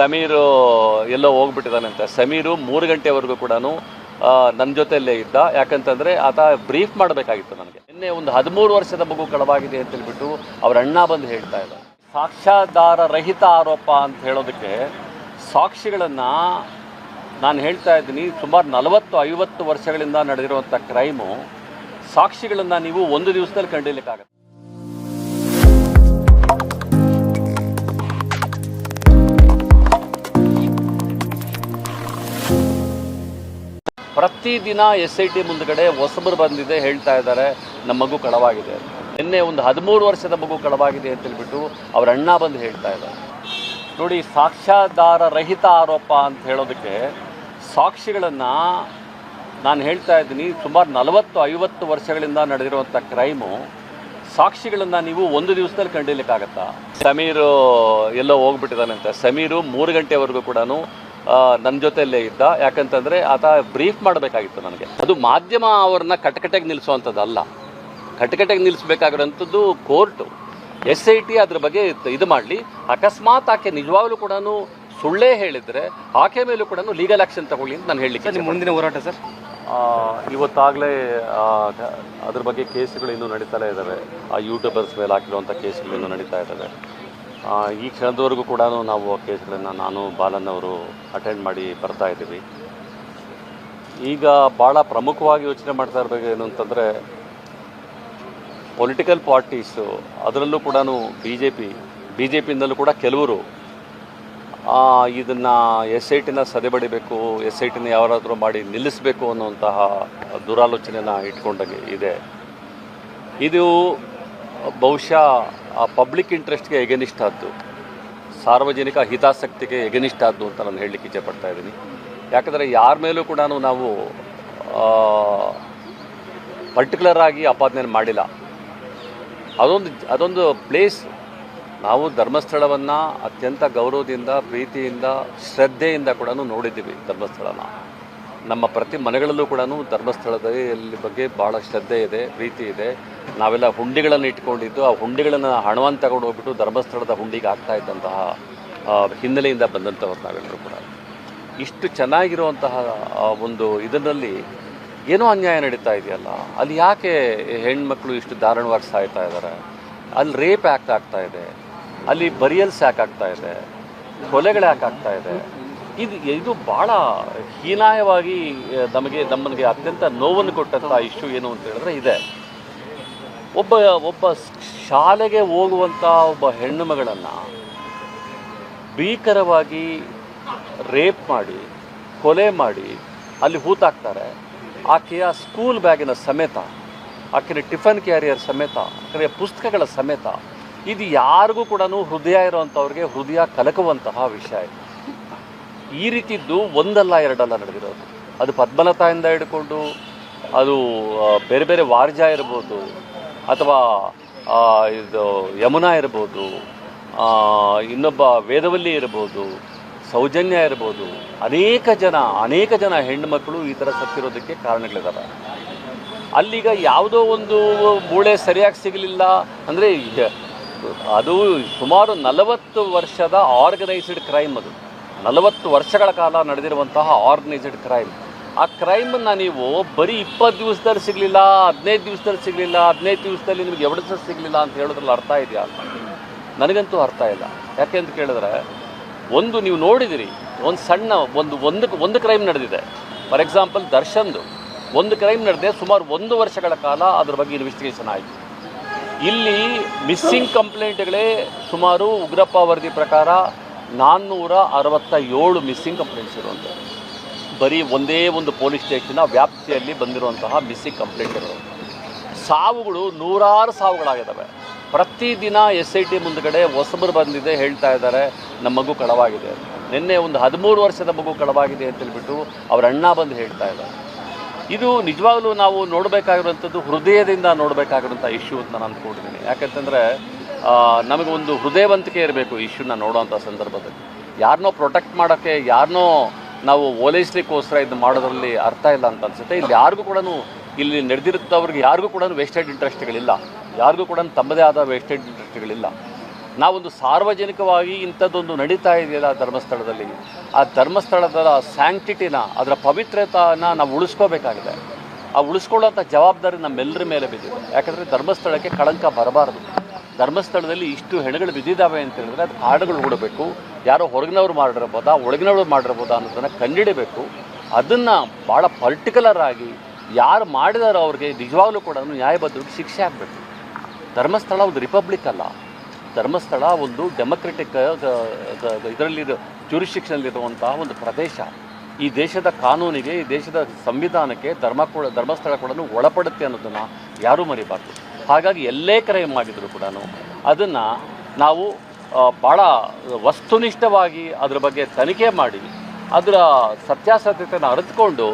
ಸಮೀರು ಎಲ್ಲೋ ಹೋಗ್ಬಿಟ್ಟಿದ್ದಾನಂತೆ. ಸಮೀರು ಮೂರು ಗಂಟೆವರೆಗೂ ಕೂಡ ನನ್ನ ಜೊತೆಯಲ್ಲೇ ಇದ್ದ. ಯಾಕಂತಂದರೆ ಆತ ಬ್ರೀಫ್ ಮಾಡಬೇಕಾಗಿತ್ತು ನನಗೆ. ನಿನ್ನೆ ಒಂದು ಹದಿಮೂರು ವರ್ಷದ ಮಗು ಕಳವಾಗಿದೆ ಅಂತ ಹೇಳಿಬಿಟ್ಟು ಅವ್ರ ಅಣ್ಣ ಬಂದು ಹೇಳ್ತಾ ಇದ್ದ ಸಾಕ್ಷ್ಯಾಧಾರ ರಹಿತ ಆರೋಪ ಅಂತ ಹೇಳೋದಕ್ಕೆ ಸಾಕ್ಷಿಗಳನ್ನು ನಾನು ಹೇಳ್ತಾ ಇದ್ದೀನಿ, ಸುಮಾರು ನಲವತ್ತು, ಐವತ್ತು ವರ್ಷಗಳಿಂದ ನಡೆದಿರುವಂಥ ಕ್ರೈಮು ಸಾಕ್ಷಿಗಳನ್ನು ನೀವು ಒಂದು ದಿವಸದಲ್ಲಿ ಕಂಡಿಲಿಕ್ಕಾಗತ್ತೆ ಪ್ರತಿದಿನ ಎಸ್ ಐ ಟಿ ಮುಂದುಗಡೆ ಹೊಸಬರು ಬಂದಿದೆ ಹೇಳ್ತಾ ಇದ್ದಾರೆ, ನಮ್ಮ ಮಗು ಕಳವಾಗಿದೆ. ನಿನ್ನೆ ಒಂದು ಹದಿಮೂರು ವರ್ಷದ ಮಗು ಕಳವಾಗಿದೆ ಅಂತ ಹೇಳ್ಬಿಟ್ಟು ಅವರ ಅಣ್ಣ ಬಂದು ಹೇಳ್ತಾ ಇದ್ದಾರೆ. ನೋಡಿ, ಸಾಕ್ಷ್ಯಾಧಾರ ರಹಿತ ಆರೋಪ ಅಂತ ಹೇಳೋದಕ್ಕೆ ಸಾಕ್ಷಿಗಳನ್ನು ನಾನು ಹೇಳ್ತಾ ಇದ್ದೀನಿ, ಸುಮಾರು ನಲವತ್ತು, ಐವತ್ತು ವರ್ಷಗಳಿಂದ ನಡೆದಿರುವಂಥ ಕ್ರೈಮು ಸಾಕ್ಷಿಗಳನ್ನು ನೀವು ಒಂದು ದಿವಸದಲ್ಲಿ ಕಂಡಿಲಿಕ್ಕಾಗತ್ತಾ ಸಮೀರು ಎಲ್ಲೋ ಹೋಗ್ಬಿಟ್ಟಿದ್ದಾನಂತೆ. ಸಮೀರು ಮೂರು ಗಂಟೆವರೆಗೂ ಕೂಡ ನನ್ನ ಜೊತೆಯಲ್ಲೇ ಇದ್ದ. ಯಾಕಂತಂದರೆ ಆತ ಬ್ರೀಫ್ ಮಾಡಬೇಕಾಗಿತ್ತು ನನಗೆ. ಅದು ಮಾಧ್ಯಮ ಅವ್ರನ್ನ ಕಟಕಟೆಗೆ ನಿಲ್ಲಿಸುವಂಥದ್ದಲ್ಲ ಕಟಕಟೆಗೆ ನಿಲ್ಲಿಸಬೇಕಾಗಿರೋಂಥದ್ದು ಕೋರ್ಟು. ಎಸ್ ಐ ಟಿ ಅದ್ರ ಬಗ್ಗೆ ಇದ್- ಮಾಡಲಿ. ಅಕಸ್ಮಾತ್ ಆಕೆ ನಿಜವಾಗ್ಲೂ ಕೂಡ ಸುಳ್ಳೇ ಹೇಳಿದರೆ ಆಕೆ ಮೇಲೂ ಕೂಡ ಲೀಗಲ್ ಆ್ಯಕ್ಷನ್ ತಗೊಳ್ಳಿ ಅಂತ ನಾನು ಹೇಳಲಿಕ್ಕೆ ಮುಂದಿನ ಹೋರಾಟ ಸರ್? ಇವತ್ತಾಗಲೇ ಅದ್ರ ಬಗ್ಗೆ ಕೇಸುಗಳು ಇನ್ನೂ ನಡೀತಾನೆ ಇದ್ದಾವೆ ಆ ಯೂಟ್ಯೂಬರ್ಸ್ ಮೇಲೆ ಹಾಕಿರುವಂಥ ಕೇಸುಗಳು ಇನ್ನೂ ನಡೀತಾ ಇದ್ದಾವೆ ಈ ಕ್ಷಣದವರೆಗೂ ಕೂಡ ನಾವು ಆ ಕೇಸ್ಗಳನ್ನು ನಾನು ಬಾಲನವರು ಅಟೆಂಡ್ ಮಾಡಿ ಬರ್ತಾ ಇದ್ದೀವಿ. ಈಗ ಭಾಳ ಪ್ರಮುಖವಾಗಿ ಯೋಚನೆ ಮಾಡ್ತಾ ಇರಬೇಕು ಏನು ಅಂತಂದರೆ ಪೊಲಿಟಿಕಲ್ ಪಾರ್ಟೀಸು ಅದರಲ್ಲೂ ಕೂಡ B J P B J ಪಿಯಿಂದಲೂ ಕೂಡ ಕೆಲವರು ಇದನ್ನು ಎಸ್ ಐ ಟಿನ ಸದೆಬಡಿಬೇಕು ಎಸ್ ಐ ಟಿನ ಯಾರಾದರೂ ಮಾಡಿ ನಿಲ್ಲಿಸಬೇಕು ಅನ್ನುವಂತಹ ದುರಾಲೋಚನೆಯನ್ನು ಇಟ್ಕೊಂಡಂಗೆ ಇದೆ. ಇದು ಬಹುಶಃ ಆ ಪಬ್ಲಿಕ್ ಇಂಟ್ರೆಸ್ಟ್ಗೆ ಎಗೆನಿಸ್ಟ್ ಆದ್ದು ಸಾರ್ವಜನಿಕ ಹಿತಾಸಕ್ತಿಗೆ ಎಗೆನಿಸ್ಟ್ ಆದ್ದು ಅಂತ ನಾನು ಹೇಳಲಿಕ್ಕೆ ಇಚ್ಛೆಪಡ್ತಾ ಇದ್ದೀನಿ. ಯಾಕಂದರೆ ಯಾರ ಮೇಲೂ ಕೂಡ ನಾವು ಪರ್ಟಿಕ್ಯುಲರ್ ಆಗಿ ಆಪಾದನೆ ಮಾಡಿಲ್ಲ. ಅದೊಂದು ಅದೊಂದು ಪ್ಲೇಸ್ ನಾವು ಧರ್ಮಸ್ಥಳವನ್ನು ಅತ್ಯಂತ ಗೌರವದಿಂದ, ಪ್ರೀತಿಯಿಂದ, ಶ್ರದ್ಧೆಯಿಂದ ಕೂಡ ನೋಡಿದ್ದೀವಿ ಧರ್ಮಸ್ಥಳನ. ನಮ್ಮ ಪ್ರತಿ ಮನೆಗಳಲ್ಲೂ ಕೂಡ ಧರ್ಮಸ್ಥಳದಲ್ಲಿ ಬಗ್ಗೆ ಭಾಳ ಶ್ರದ್ಧೆ ಇದೆ, ಪ್ರೀತಿ ಇದೆ. ನಾವೆಲ್ಲ ಹುಂಡಿಗಳನ್ನು ಇಟ್ಕೊಂಡಿದ್ದು, ಆ ಹುಂಡಿಗಳನ್ನು ಹಣವನ್ನು ತಗೊಂಡು ಹೋಗ್ಬಿಟ್ಟು ಧರ್ಮಸ್ಥಳದ ಹುಂಡಿಗೆ ಆಗ್ತಾ ಇದ್ದಂತಹ ಹಿನ್ನೆಲೆಯಿಂದ ಬಂದಂಥವ್ರು ನಾವೆಲ್ಲರೂ ಕೂಡ. ಇಷ್ಟು ಚೆನ್ನಾಗಿರುವಂತಹ ಒಂದು ಇದರಲ್ಲಿ ಏನೋ ಅನ್ಯಾಯ ನಡೀತಾ ಇದೆಯಲ್ಲ? ಅಲ್ಲಿ ಯಾಕೆ ಹೆಣ್ಮಕ್ಳು ಇಷ್ಟು ದಾರುಣವಾಗಿ ಸಾಯ್ತಾ ಇದ್ದಾರೆ? ಅಲ್ಲಿ ರೇಪ್ ಯಾಕೆ ಆಗ್ತಾ ಇದೆ. ಅಲ್ಲಿ ಬರಿಯಲ್ಸ್ ಯಾಕೆ ಆಗ್ತಾ ಇದೆ. ಕೊಲೆಗಳು ಯಾಕೆ ಆಗ್ತಾ ಇದೆ? ಇದು ಇದು ಭಾಳ ಹೀನಾಯವಾಗಿ ನಮಗೆ, ನಮ್ಮನಿಗೆ ಅತ್ಯಂತ ನೋವನ್ನು ಕೊಟ್ಟಂಥ ಇಶ್ಯೂ ಏನು ಅಂತ ಹೇಳಿದ್ರೆ ಇದೆ. ಒಬ್ಬ ಒಬ್ಬ ಶಾಲೆಗೆ ಹೋಗುವಂಥ ಒಬ್ಬ ಹೆಣ್ಣು ಮಗಳನ್ನು ಭೀಕರವಾಗಿ ರೇಪ್ ಮಾಡಿ, ಕೊಲೆ ಮಾಡಿ ಅಲ್ಲಿ ಹೂತಾಕ್ತಾರೆ. ಆಕೆಯ ಸ್ಕೂಲ್ ಬ್ಯಾಗಿನ ಸಮೇತ, ಆಕೆಯ ಟಿಫನ್ ಕ್ಯಾರಿಯರ್ ಸಮೇತ, ಆಕೆಯ ಪುಸ್ತಕಗಳ ಸಮೇತ ಇದು ಯಾರಿಗೂ ಕೂಡ ಹೃದಯ ಇರುವಂಥವ್ರಿಗೆ ಹೃದಯ ಕಲಕುವಂತಹ ವಿಷಯ. ಇದು ಈ ರೀತಿದ್ದು ಒಂದಲ್ಲ ಎರಡಲ್ಲ ನಡೆದಿರೋದು. ಅದು ಪದ್ಮಲತಾಯಿಂದ ಹಿಡ್ಕೊಂಡು, ಅದು ಬೇರೆ ಬೇರೆ ವಾರ್ಜ ಇರ್ಬೋದು ಅಥವಾ ಇದು ಯಮುನಾ ಇರ್ಬೋದು ಇನ್ನೊಬ್ಬ ವೇದವಲ್ಲಿ ಇರ್ಬೋದು, ಸೌಜನ್ಯ ಇರ್ಬೋದು, ಅನೇಕ ಜನ ಅನೇಕ ಜನ ಹೆಣ್ಣುಮಕ್ಕಳು ಈ ಥರ ಸತ್ತಿರೋದಕ್ಕೆ ಕಾರಣಗಳಿದ್ದಾವೆ ಅಲ್ಲಿಗ ಯಾವುದೋ ಒಂದು ಮೂಳೆ ಸರಿಯಾಗಿ ಸಿಗಲಿಲ್ಲ, ಅಂದರೆ ಅದು ಸುಮಾರು ನಲವತ್ತು ವರ್ಷದ ಆರ್ಗನೈಸ್ಡ್ ಕ್ರೈಮ್ ಅದು. ನಲವತ್ತು ವರ್ಷಗಳ ಕಾಲ ನಡೆದಿರುವಂತಹ ಆರ್ಗನೈಸ್ಡ್ ಕ್ರೈಮ್ ಆ ಕ್ರೈಮನ್ನು ನೀವು ಬರೀ ಇಪ್ಪತ್ತು ದಿವಸದಲ್ಲಿ ಸಿಗಲಿಲ್ಲ, ಹದಿನೈದು ದಿವಸದಲ್ಲಿ ಸಿಗಲಿಲ್ಲ, ಹದಿನೈದು ದಿವಸದಲ್ಲಿ ನಿಮಗೆ ಎವಿಡೆನ್ಸಸ್ ಸಿಗಲಿಲ್ಲ ಅಂತ ಹೇಳೋದ್ರಲ್ಲಿ ಅರ್ಥ ಇದೆಯಾ? ನನಗಂತೂ ಅರ್ಥ ಇಲ್ಲ. ಯಾಕೆ ಅಂತ ಕೇಳಿದ್ರೆ, ಒಂದು ನೀವು ನೋಡಿದಿರಿ, ಒಂದು ಸಣ್ಣ ಒಂದು ಒಂದು ಒಂದು ಕ್ರೈಮ್ ನಡೆದಿದೆ. ಫಾರ್ ಎಕ್ಸಾಂಪಲ್ ದರ್ಶನ್ದು. ಒಂದು ಕ್ರೈಮ್ ನಡೆದಿದೆ, ಸುಮಾರು ಒಂದು ವರ್ಷಗಳ ಕಾಲ ಅದ್ರ ಬಗ್ಗೆ ಇನ್ವೆಸ್ಟಿಗೇಷನ್ ಆಯಿತು. ಇಲ್ಲಿ ಮಿಸ್ಸಿಂಗ್ ಕಂಪ್ಲೇಂಟ್ಗಳೇ ಸುಮಾರು ಉಗ್ರಪ್ಪ ವರದಿ ಪ್ರಕಾರ ನಾನ್ನೂರ ಅರವತ್ತ ಏಳು ಮಿಸ್ಸಿಂಗ್ ಕಂಪ್ಲೇಂಟ್ಸ್ ಇರುವಂಥದ್ದು. ಬರೀ ಒಂದೇ ಒಂದು ಪೊಲೀಸ್ ಸ್ಟೇಷನ್ನ ವ್ಯಾಪ್ತಿಯಲ್ಲಿ ಬಂದಿರುವಂತಹ ಮಿಸ್ಸಿಂಗ್ ಕಂಪ್ಲೇಂಟ್ಗಳು ಸಾವುಗಳು ನೂರಾರು ಸಾವುಗಳಾಗಿದ್ದಾವೆ. ಪ್ರತಿದಿನ ಎಸ್ ಐ ಟಿ ಮುಂದುಗಡೆ ಹೊಸಬರು ಬಂದಿದೆ, ಹೇಳ್ತಾ ಇದ್ದಾರೆ ನಮ್ಮ ಮಗು ಕಳವಾಗಿದೆ ನಿನ್ನೆ ಒಂದು ಹದಿಮೂರು ವರ್ಷದ ಮಗು ಕಳವಾಗಿದೆ ಅಂತ ಹೇಳ್ಬಿಟ್ಟು ಅವ್ರ ಅಣ್ಣ ಬಂದು ಹೇಳ್ತಾ ಇದ್ದಾರೆ. ಇದು ನಿಜವಾಗ್ಲೂ ನಾವು ನೋಡಬೇಕಾಗಿರುವಂಥದ್ದು, ಹೃದಯದಿಂದ ನೋಡಬೇಕಾಗಿರುವಂಥ ಇಶ್ಯೂ ಅಂತ ನಾನು ಅಂದ್ಕೊಂಡಿದ್ದೀನಿ ಯಾಕಂತಂದರೆ ನಮಗೆ ಒಂದು ಹೃದಯವಂತಿಕೆ ಇರಬೇಕು ಇಶ್ಯೂನ ನೋಡೋವಂಥ ಸಂದರ್ಭದಲ್ಲಿ. ಯಾರನ್ನೋ ಪ್ರೊಟೆಕ್ಟ್ ಮಾಡೋಕ್ಕೆ ಯಾರನ್ನೋ ನಾವು ಓಲೈಸ್ಲಿಕ್ಕೋಸ್ಕರ ಇದು ಮಾಡೋದ್ರಲ್ಲಿ ಅರ್ಥ ಇಲ್ಲ ಅಂತ ಅನ್ಸುತ್ತೆ. ಇಲ್ಲಿ ಯಾರಿಗೂ ಕೂಡ ಇಲ್ಲಿ ನಡೆದಿರುತ್ತವ್ರಿಗೆ ಯಾರಿಗೂ ಕೂಡ ವೆಸ್ಟೆಡ್ ಇಂಟ್ರೆಸ್ಟ್ಗಳಿಲ್ಲ. ಯಾರಿಗೂ ಕೂಡ ತಮ್ಮದೇ ಆದ ವೆಸ್ಟೆಡ್ ಇಂಟ್ರೆಸ್ಟ್ಗಳಿಲ್ಲ. ನಾವೊಂದು ಸಾರ್ವಜನಿಕವಾಗಿ ಇಂಥದ್ದೊಂದು ನಡೀತಾ ಇದೆಯಲ್ಲ ಧರ್ಮಸ್ಥಳದಲ್ಲಿ. ಆ ಧರ್ಮಸ್ಥಳದ ಸ್ಯಾಂಕ್ಟಿಟಿನ, ಅದರ ಪವಿತ್ರತನ ನಾವು ಉಳಿಸ್ಕೋಬೇಕಾಗಿದೆ. ಆ ಉಳಿಸ್ಕೊಳ್ಳೋಂಥ ಜವಾಬ್ದಾರಿ ನಮ್ಮೆಲ್ಲರ ಮೇಲೆ ಬಿದ್ದಿದೆ. ಯಾಕಂದರೆ ಧರ್ಮಸ್ಥಳಕ್ಕೆ ಕಳಂಕ ಬರಬಾರದು. ಧರ್ಮಸ್ಥಳದಲ್ಲಿ ಇಷ್ಟು ಹೆಣಗಳು ಬಿದ್ದಿದ್ದಾವೆ ಅಂತ ಹೇಳಿದ್ರೆ ಅದು ಕಾಡುಗಳು ಹೂಡಬೇಕು. ಯಾರೋ ಹೊರಗಿನವ್ರು ಮಾಡಿರ್ಬೋದಾ, ಒಳಗಿನವ್ರು ಮಾಡಿರ್ಬೋದಾ ಅನ್ನೋದನ್ನು ಕಂಡಿಡಿಬೇಕು. ಅದನ್ನು ಭಾಳ ಪರ್ಟಿಕ್ಯುಲರ್ ಆಗಿ ಯಾರು ಮಾಡಿದಾರೋ ಅವ್ರಿಗೆ ನಿಜವಾಗ್ಲೂ ಕೂಡ ನ್ಯಾಯಬದ್ಧವಾಗಿ ಶಿಕ್ಷೆ ಆಗಬೇಕು. ಧರ್ಮಸ್ಥಳ ಒಂದು ರಿಪಬ್ಲಿಕ್ ಅಲ್ಲ. ಧರ್ಮಸ್ಥಳ ಒಂದು ಡೆಮೊಕ್ರೆಟಿಕ್ ಇದರಲ್ಲಿ ಇರುವಂತಹ ಒಂದು ಪ್ರದೇಶ. ಈ ದೇಶದ ಕಾನೂನಿಗೆ, ಈ ದೇಶದ ಸಂವಿಧಾನಕ್ಕೆ ಧರ್ಮ ಕೂಡ, ಧರ್ಮಸ್ಥಳ ಕೂಡ ಒಳಪಡುತ್ತೆ ಅನ್ನೋದನ್ನು ಯಾರೂ ಮರಿಬಾರ್ದು. ಹಾಗಾಗಿ ಎಲ್ಲೇ ಕರೆ ಮಾಡಿದರೂ ಕೂಡ ಅದನ್ನು ನಾವು ಭಾಳ ವಸ್ತುನಿಷ್ಠವಾಗಿ ಅದರ ಬಗ್ಗೆ ತನಿಖೆ ಮಾಡಿ ಅದರ ಸತ್ಯಾಸತ್ಯತೆಯನ್ನು ಅರಿತುಕೊಂಡು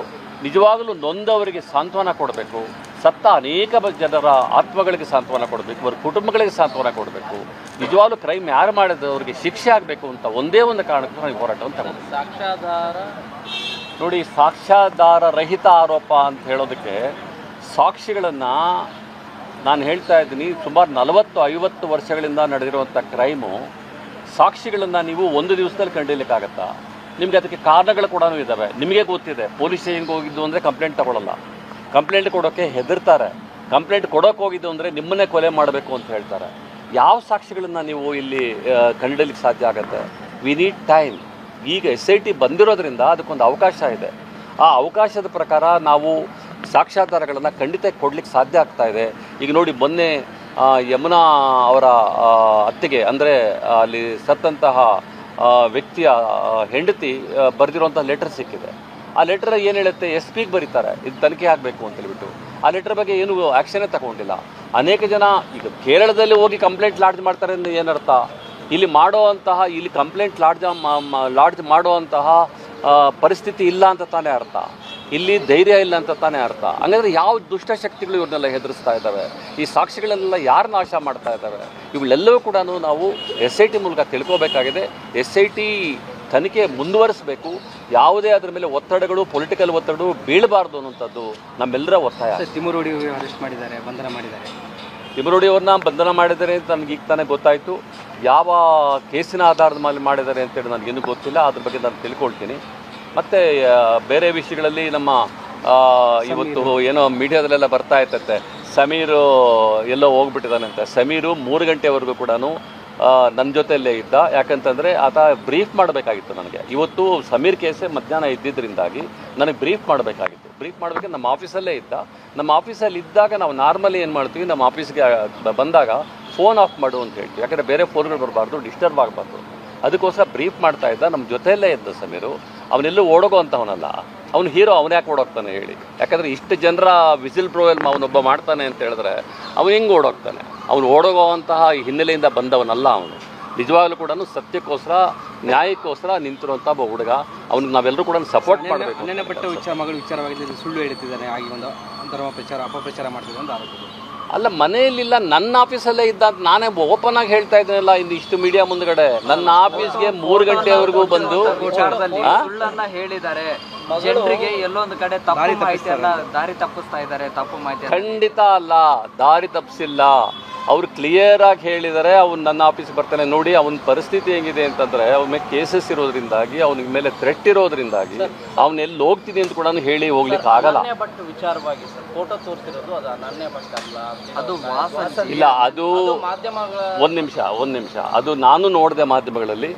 ನಿಜವಾಗಲೂ ನೊಂದವರಿಗೆ ಸಾಂತ್ವನ ಕೊಡಬೇಕು ಸತ್ತ ಅನೇಕ ಜನರ ಆತ್ಮಗಳಿಗೆ ಸಾಂತ್ವನ ಕೊಡಬೇಕು ಅವರ ಕುಟುಂಬಗಳಿಗೆ ಸಾಂತ್ವನ ಕೊಡಬೇಕು ನಿಜವಾಗ್ಲೂ ಕ್ರೈಮ್ ಯಾರು ಮಾಡಿದವರಿಗೆ ಶಿಕ್ಷೆ ಆಗಬೇಕು ಅಂತ ಒಂದೇ ಒಂದು ಕಾರಣಕ್ಕೆ ನಾವು ಈ ಹೋರಾಟವನ್ನು ತಗೊಂಡು ಸಾಕ್ಷಾಧಾರ ನೋಡಿ ಸಾಕ್ಷ್ಯಾಧಾರ ರಹಿತ ಆರೋಪ ಅಂತ ಹೇಳೋದಕ್ಕೆ ಸಾಕ್ಷಿಗಳನ್ನು ನಾನು ಹೇಳ್ತಾ ಇದ್ದೀನಿ, ಸುಮಾರು ನಲವತ್ತು, ಐವತ್ತು ವರ್ಷಗಳಿಂದ ನಡೆದಿರುವಂಥ ಕ್ರೈಮು ಸಾಕ್ಷಿಗಳನ್ನು ನೀವು ಒಂದು ದಿವಸದಲ್ಲಿ ಕಂಡಿಲಿಕ್ಕಾಗತ್ತಾ ನಿಮಗೆ ಅದಕ್ಕೆ ಕಾರಣಗಳು ಕೂಡ ಇದ್ದಾವೆ. ನಿಮಗೆ ಗೊತ್ತಿದೆ, ಪೊಲೀಸ್ ಸ್ಟೇಷನ್ಗೆ ಹೋಗಿದ್ದು ಅಂದರೆ ಕಂಪ್ಲೇಂಟ್ ತಗೊಳ್ಳಲ್ಲ ಕಂಪ್ಲೇಂಟ್ ಕೊಡೋಕ್ಕೆ ಹೆದರ್ತಾರೆ. ಕಂಪ್ಲೇಂಟ್ ಕೊಡೋಕೆ ಹೋಗಿದ್ದು ಅಂದರೆ ನಿಮ್ಮನ್ನೇ ಕೊಲೆ ಮಾಡಬೇಕು ಅಂತ ಹೇಳ್ತಾರೆ. ಯಾವ ಸಾಕ್ಷಿಗಳನ್ನು ನೀವು ಇಲ್ಲಿ ಕಂಡಿಡಲಿಕ್ಕೆ ಸಾಧ್ಯ ಆಗುತ್ತೆ? ವಿ ನೀಡ್ ಟೈಮ್ ಈಗ ಎಸ್ ಐ ಟಿ ಬಂದಿರೋದ್ರಿಂದ ಅದಕ್ಕೊಂದು ಅವಕಾಶ ಇದೆ. ಆ ಅವಕಾಶದ ಪ್ರಕಾರ ನಾವು ಸಾಕ್ಷ್ಯಾಧಾರಗಳನ್ನು ಖಂಡಿತ ಕೊಡ್ಲಿಕ್ಕೆ ಸಾಧ್ಯ ಆಗ್ತಾ ಇದೆ. ಈಗ ನೋಡಿ, ಮೊನ್ನೆ ಯಮುನಾ ಅವರ ಅತ್ತಿಗೆ ಅಂದರೆ, ಅಲ್ಲಿ ಸತ್ತಂತಹ ವ್ಯಕ್ತಿಯ ಹೆಂಡತಿ ಬರೆದಿರುವಂಥ ಲೆಟರ್ ಸಿಕ್ಕಿದೆ. ಆ ಲೆಟರ್ ಏನು ಹೇಳುತ್ತೆ? ಎಸ್ ಪಿಗೆ ಬರೀತಾರೆ. ಇದು ತನಿಖೆ ಆಗಬೇಕು ಅಂತ ಹೇಳ್ಬಿಟ್ಟು. ಆ ಲೆಟರ್ ಬಗ್ಗೆ ಏನು ಆ್ಯಕ್ಷನೇ ತಗೊಂಡಿಲ್ಲ. ಅನೇಕ ಜನ ಈಗ ಕೇರಳದಲ್ಲಿ ಹೋಗಿ ಕಂಪ್ಲೇಂಟ್ ಲಾಡ್ಜ್ ಮಾಡ್ತಾರೆ ಅಂದರೆ ಏನರ್ಥ? ಇಲ್ಲಿ ಮಾಡುವಂತಹ, ಇಲ್ಲಿ ಕಂಪ್ಲೇಂಟ್ ಲಾಡ್ಜ್ ಲಾಡ್ಜ್ ಮಾಡುವಂತಹ ಪರಿಸ್ಥಿತಿ ಇಲ್ಲ ಅಂತ ತಾನೇ ಅರ್ಥ. ಇಲ್ಲಿ ಧೈರ್ಯ ಇಲ್ಲ ಅಂತ ತಾನೇ ಅರ್ಥ. ಹಂಗಂದ್ರೆ ಯಾವ ದುಷ್ಟಶಕ್ತಿಗಳು ಇವ್ರನ್ನೆಲ್ಲ ಹೆದರಿಸ್ತಾ ಇದ್ದಾವೆ? ಈ ಸಾಕ್ಷಿಗಳನ್ನೆಲ್ಲ ಯಾರು ನಾಶ ಮಾಡ್ತಾ ಇದ್ದಾವೆ? ಇವುಗಳೆಲ್ಲವೂ ಕೂಡ ನಾವು ಎಸ್ ಐ ಟಿ ಮೂಲಕ ತಿಳ್ಕೋಬೇಕಾಗಿದೆ. ಎಸ್ ಐ ಟಿ ತನಿಖೆ ಮುಂದುವರಿಸಬೇಕು. ಯಾವುದೇ ಅದರ ಮೇಲೆ ಒತ್ತಡಗಳು ಪೊಲಿಟಿಕಲ್ ಒತ್ತಡ ಬೀಳಬಾರ್ದು ಅನ್ನುವಂಥದ್ದು ನಮ್ಮೆಲ್ಲರ ಒತ್ತಾಯ. ತಿಮುರುಡಿ ಅರೆಸ್ಟ್ ಮಾಡಿದ್ದಾರೆ ಬಂಧನ ಮಾಡಿದ್ದಾರೆ. ತಿಮರೋಡಿ ಅವ್ರನ್ನ ಬಂಧನ ಮಾಡಿದ್ದಾರೆ ಅಂತ ನನಗೆ ಈಗ ತಾನೇ ಗೊತ್ತಾಯಿತು. ಯಾವ ಕೇಸಿನ ಆಧಾರದ ಮೇಲೆ ಮಾಡಿದ್ದಾರೆ ಅಂತೇಳಿ ನನಗೇನು ಗೊತ್ತಿಲ್ಲ. ಅದ್ರ ಬಗ್ಗೆ ನಾನು ತಿಳ್ಕೊಳ್ತೀನಿ. ಮತ್ತು ಬೇರೆ ವಿಷಯಗಳಲ್ಲಿ ನಮ್ಮ ಇವತ್ತು ಏನೋ ಮೀಡಿಯಾದಲ್ಲೆಲ್ಲ ಬರ್ತಾ ಇರ್ತೈತೆ. ಸಮೀರು ಎಲ್ಲೋ ಹೋಗ್ಬಿಟ್ಟಿದ್ದಾನಂತೆ. ಸಮೀರು ಮೂರು ಗಂಟೆವರೆಗೂ ಕೂಡ ನನ್ನ ಜೊತೆಯಲ್ಲೇ ಇದ್ದ. ಯಾಕಂತಂದರೆ ಆತ ಬ್ರೀಫ್ ಮಾಡಬೇಕಾಗಿತ್ತು ನನಗೆ. ಇವತ್ತು ಸಮೀರ್ ಕೇಸೇ ಮಧ್ಯಾಹ್ನ ಇದ್ದಿದ್ದರಿಂದಾಗಿ ನನಗೆ ಬ್ರೀಫ್ ಮಾಡಬೇಕಾಗಿತ್ತು. ಬ್ರೀಫ್ ಮಾಡಬೇಕು ನಮ್ಮ ಆಫೀಸಲ್ಲೇ ಇದ್ದ. ನಮ್ಮ ಆಫೀಸಲ್ಲಿ ಇದ್ದಾಗ ನಾವು ನಾರ್ಮಲಿ ಏನು ಮಾಡ್ತೀವಿ ನಮ್ಮ ಆಫೀಸ್ಗೆ ಬಂದಾಗ ಫೋನ್ ಆಫ್ ಮಾಡು ಅಂತ ಹೇಳ್ತೀವಿ. ಯಾಕಂದರೆ ಬೇರೆ ಫೋನ್ಗಳು ಬರಬಾರ್ದು ಡಿಸ್ಟರ್ಬ್ ಆಗಬಾರ್ದು. ಅದಕ್ಕೋಸ್ಕರ ಬ್ರೀಫ್ ಮಾಡ್ತಾ ಇದ್ದ. ನಮ್ಮ ಜೊತೆಯಲ್ಲೇ ಇದ್ದ ಸಮೀರು. ಅವನೆಲ್ಲೂ ಓಡೋಗೋ ಅಂತವನಲ್ಲ ಅವನು ಹೀರೋ ಅವನು ಯಾಕೆ ಓಡೋಗ್ತಾನೆ ಹೇಳಿ. ಯಾಕಂದರೆ ಇಷ್ಟು ಜನರ ವಿಸಿಲ್ ಬ್ರೋಯಲ್ ಅವನೊಬ್ಬ ಮಾಡ್ತಾನೆ ಅಂತ ಹೇಳಿದ್ರೆ ಅವನು ಹೆಂಗೆ ಓಡೋಗ್ತಾನೆ? ಅವನು ಓಡೋಗೋವಂತಹ ಹಿನ್ನೆಲೆಯಿಂದ ಬಂದವನಲ್ಲ ಅವನು. ನಿಜವಾಗ್ಲೂ ಕೂಡ ಸತ್ಯಕ್ಕೋಸ್ಕರ ನ್ಯಾಯಕ್ಕೋಸ್ಕರ ನಿಂತಿರುವಂಥ ಒಬ್ಬ ಹುಡುಗ. ಅವ್ನಿಗೆ ನಾವೆಲ್ಲರೂ ಕೂಡ ಸಪೋರ್ಟ್ ಮಾಡಬೇಕು ನೆನಪಟ್ಟ ವಿಚಾರ ಮಗಳ ವಿಚಾರವಾಗಿ ಸುಳ್ಳು ಹೇಳ್ತಿದ್ದಾನೆ ಆಗಿ ಒಂದು ಧರ್ಮ ಪ್ರಚಾರ ಅಪಪ್ರಚಾರ ಮಾಡ್ತಿದ್ದೆ ಅಂತ ಆರೋಪ ಅಲ್ಲ ಮನೆಯಲ್ಲಿಲ್ಲ ನನ್ನ ಆಫೀಸಲ್ಲೇ ಇದ್ದ ಅಂತ ನಾನೇ ಓಪನ್ ಆಗಿ ಹೇಳ್ತಾ ಇದ್ದೀನಲ್ಲ ಇಂದು ಇಷ್ಟು ಮೀಡಿಯಾ ಮುಂದ್ಗಡೆ. ನನ್ನ ಆಫೀಸ್ಗೆ ಮೂರು ಗಂಟೆವರೆಗೂ ಬಂದು ಹೇಳಿದ್ದಾರೆ. ಜನರಿಗೆ ಎಲ್ಲೊಂದು ಕಡೆ ತಪ್ಪು ಮಾಹಿತಿ ಅಲ್ಲ ದಾರಿ ತಪ್ಪಿಸ್ತಾ ಇದ್ದಾರೆ ತಪ್ಪು ಮಾಹಿತಿ ಖಂಡಿತ ಅಲ್ಲ ದಾರಿ ತಪ್ಪಿಸಿಲ್ಲ ಅವ್ರು ಕ್ಲಿಯರ್ ಆಗಿ ಹೇಳಿದರೆ ಅವ್ನು ನನ್ನ ಆಫೀಸ್ಗೆ ಬರ್ತಾನೆ ನೋಡಿ ಅವನ ಪರಿಸ್ಥಿತಿ ಹೆಂಗಿದೆ ಅಂತಂದ್ರೆ ಅವನ ಮೇಲೆ ಕೇಸಸ್ ಇರೋದ್ರಿಂದಾಗಿ ಅವನಿಗೆ ಮೇಲೆ ಥ್ರೆಟ್ ಇರೋದ್ರಿಂದಾಗಿ ಅವ್ನು ಎಲ್ಲಿ ಹೋಗ್ತೀನಿ ಅಂತ ಕೂಡ ಹೇಳಿ ಹೋಗ್ಲಿಕ್ಕೆ ಆಗಲ್ಲ. ಅನನ್ಯ ವಿಚಾರವಾಗಿ ಸರ್ ಫೋಟೋ ತೋರಿಸಿರೋದು ಅದು ಅನನ್ಯ ಭಟ್ ಅಲ್ಲ ಅದು ವಾಸ ಇಲ್ಲ ಅದು ಒಂದು ನಿಮಿಷ ಒಂದು ನಿಮಿಷ. ಅದು ನಾನು ನೋಡಿದೆ ಮಾಧ್ಯಮಗಳಲ್ಲಿ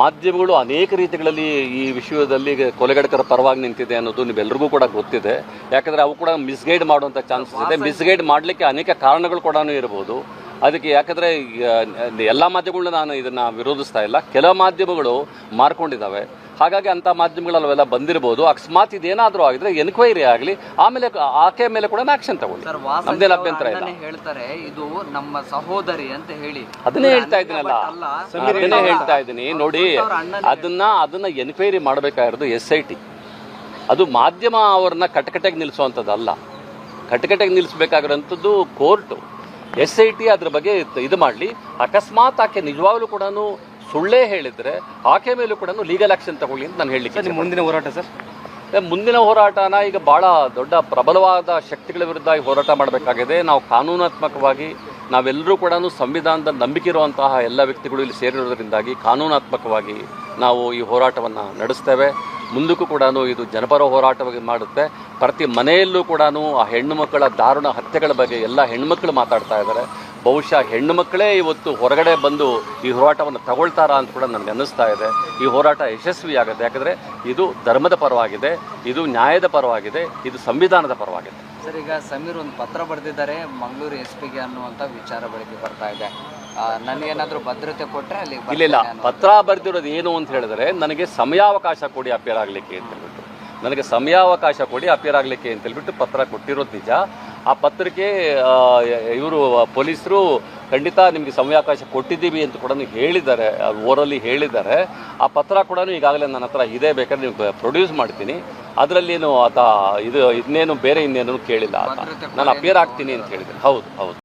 ಮಾಧ್ಯಮಗಳು ಅನೇಕ ರೀತಿಗಳಲ್ಲಿ ಈ ವಿಷಯದಲ್ಲಿ ಕೊಲೆಗಡಕರ ಪರವಾಗಿ ನಿಂತಿದೆ ಅನ್ನೋದು ನೀವೆಲ್ಲರಿಗೂ ಕೂಡ ಗೊತ್ತಿದೆ. ಯಾಕಂದರೆ ಅವು ಕೂಡ ಮಿಸ್ಗೈಡ್ ಮಾಡುವಂಥ ಚಾನ್ಸಸ್ ಇದೆ. ಮಿಸ್ಗೈಡ್ ಮಾಡಲಿಕ್ಕೆ ಅನೇಕ ಕಾರಣಗಳು ಕೂಡ ಇರ್ಬೋದು. ಅದಕ್ಕೆ ಯಾಕಂದರೆ ಎಲ್ಲ ಮಾಧ್ಯಮಗಳನ್ನ ನಾನು ಇದನ್ನು ವಿರೋಧಿಸ್ತಾ ಇಲ್ಲ. ಕೆಲ ಮಾಧ್ಯಮಗಳು ಮಾರ್ಕೊಂಡಿದ್ದಾವೆ. ಹಾಗಾಗಿ ಅಂಥ ಮಾಧ್ಯಮಗಳಲ್ಲಿ ಅವೆಲ್ಲ ಬಂದಿರಬಹುದು ಅಕಸ್ಮಾತ್ ಇದೇನಾದರೂ ಆಗಿದ್ರೆ ಎನ್ಕ್ವೈರಿ ಆಗಲಿ ಆಮೇಲೆ ಆಕೆ ಮೇಲೆ ಕೂಡ ಆಕ್ಷನ್ ತಗೊಳ್ಳಿ. ನಮ್ದೇನು ಅಭ್ಯಂತರ ಇಲ್ಲ. ಹೇಳ್ತಾರೆ ಇದು ನಮ್ಮ ಸಹೋದರಿ ಅಂತ ಹೇಳಿ. ಅದನ್ನೇ ಹೇಳ್ತಾ ಇದ್ದೀನಲ್ಲ. ಅದನ್ನೇ ಹೇಳ್ತಾ ಇದ್ದೀನಿ. ನೋಡಿ ಅದನ್ನ ಅದನ್ನ ಎನ್ಕ್ವೈರಿ ಮಾಡಬೇಕಾಗಿರೋದು ಎಸ್ ಐ ಟಿ ಅದು ಮಾಧ್ಯಮ ಅವ್ರನ್ನ ಕಟಕಟೆಗೆ ನಿಲ್ಲಿಸುವಂಥದ್ದಲ್ಲ ಕಟಕಟೆಗೆ ನಿಲ್ಲಿಸಬೇಕಾಗಿರೋಂಥದ್ದು ಕೋರ್ಟು. ಎಸ್ ಐ ಟಿ ಅದ್ರ ಬಗ್ಗೆ ಇದು ಮಾಡಲಿ. ಅಕಸ್ಮಾತ್ ಆಕೆ ನಿಜವಾಗ್ಲೂ ಕೂಡ ಸುಳ್ಳೇ ಹೇಳಿದ್ರೆ ಆಕೆ ಮೇಲೂ ಕೂಡ ಲೀಗಲ್ ಆಕ್ಷನ್ ತಗೊಳ್ಳಿ ಅಂತ ನಾನು ಹೇಳಲಿಕ್ಕೆ ಮುಂದಿನ ಹೋರಾಟ ಸರ್? ಮುಂದಿನ ಹೋರಾಟನ ಈಗ ಭಾಳ ದೊಡ್ಡ ಪ್ರಬಲವಾದ ಶಕ್ತಿಗಳ ವಿರುದ್ಧ ಈ ಹೋರಾಟ ಮಾಡಬೇಕಾಗಿದೆ. ನಾವು ಕಾನೂನಾತ್ಮಕವಾಗಿ ನಾವೆಲ್ಲರೂ ಕೂಡ ಸಂವಿಧಾನದ ನಂಬಿಕೆ ಇರುವಂತಹ ಎಲ್ಲ ವ್ಯಕ್ತಿಗಳು ಇಲ್ಲಿ ಸೇರಿರೋದ್ರಿಂದಾಗಿ ಕಾನೂನಾತ್ಮಕವಾಗಿ ನಾವು ಈ ಹೋರಾಟವನ್ನು ನಡೆಸ್ತೇವೆ. ಮುಂದಕ್ಕೂ ಕೂಡ ಇದು ಜನಪರ ಹೋರಾಟವಾಗಿ ಮಾಡುತ್ತೆ. ಪ್ರತಿ ಮನೆಯಲ್ಲೂ ಕೂಡ ಆ ಹೆಣ್ಣು ಮಕ್ಕಳ ದಾರುಣ ಹತ್ಯೆಗಳ ಬಗ್ಗೆ ಎಲ್ಲ ಹೆಣ್ಣುಮಕ್ಕಳು ಮಾತಾಡ್ತಾ ಇದ್ದಾರೆ. ಬಹುಶಃ ಹೆಣ್ಣು ಮಕ್ಕಳೇ ಇವತ್ತು ಹೊರಗಡೆ ಬಂದು ಈ ಹೋರಾಟವನ್ನು ತಗೊಳ್ತಾರಾ ಅಂತ ಕೂಡ ನನಗೆ ಅನ್ನಿಸ್ತಾ ಇದೆ. ಈ ಹೋರಾಟ ಯಶಸ್ವಿಯಾಗುತ್ತೆ. ಯಾಕಂದರೆ ಇದು ಧರ್ಮದ ಪರವಾಗಿದೆ ಇದು ನ್ಯಾಯದ ಪರವಾಗಿದೆ ಇದು ಸಂವಿಧಾನದ ಪರವಾಗಿದೆ. ಸರ್ ಈಗ ಸಮೀರ್ ಒಂದು ಪತ್ರ ಬರೆದಿದ್ದಾರೆ ಮಂಗಳೂರು ಎಸ್ ಪಿಗೆ ಅನ್ನುವಂಥ ವಿಚಾರ ಬೆಳಗ್ಗೆ ಬರ್ತಾ ಇದೆ. ನನಗೇನಾದರೂ ಭದ್ರತೆ ಕೊಟ್ಟರೆ ಅಲ್ಲಿ ಇಲ್ಲ ಇಲ್ಲ ಪತ್ರ ಬರೆದಿರೋದು ಏನು ಅಂತ ಹೇಳಿದ್ರೆ ನನಗೆ ಸಮಯಾವಕಾಶ ಕೊಡಿ ಅಪೇರ್ ಆಗಲಿಕ್ಕೆ ಅಂತ ಹೇಳ್ಬಿಟ್ಟು. ನನಗೆ ಸಮಯಾವಕಾಶ ಕೊಡಿ ಅಪೇರ್ ಆಗಲಿಕ್ಕೆ ಅಂತ ಹೇಳ್ಬಿಟ್ಟು ಪತ್ರ ಕೊಟ್ಟಿರೋದು ನಿಜ. ಆ ಪತ್ರಿಕೆ ಇವರು ಪೊಲೀಸರು ಖಂಡಿತ ನಿಮಗೆ ಸಮಯಾವಕಾಶ ಕೊಟ್ಟಿದ್ದೀವಿ ಅಂತ ಕೂಡ ಹೇಳಿದ್ದಾರೆ ಓರಲ್ಲಿ ಹೇಳಿದ್ದಾರೆ. ಆ ಪತ್ರ ಕೂಡ ಈಗಾಗಲೇ ನನ್ನ ಹತ್ರ ಇದೆ ಬೇಕಾದ್ರೆ ನೀವು ಪ್ರೊಡ್ಯೂಸ್ ಮಾಡ್ತೀನಿ. ಅದರಲ್ಲೇನು ಆತ ಇದು ಇನ್ನೇನು ಬೇರೆ ಇನ್ನೇನು ಕೇಳಿಲ್ಲ ಆತ. ನಾನು ಅಪೇರ್ ಆಗ್ತೀನಿ ಅಂತ ಹೇಳಿದ್ದೀನಿ ಹೌದು ಹೌದು.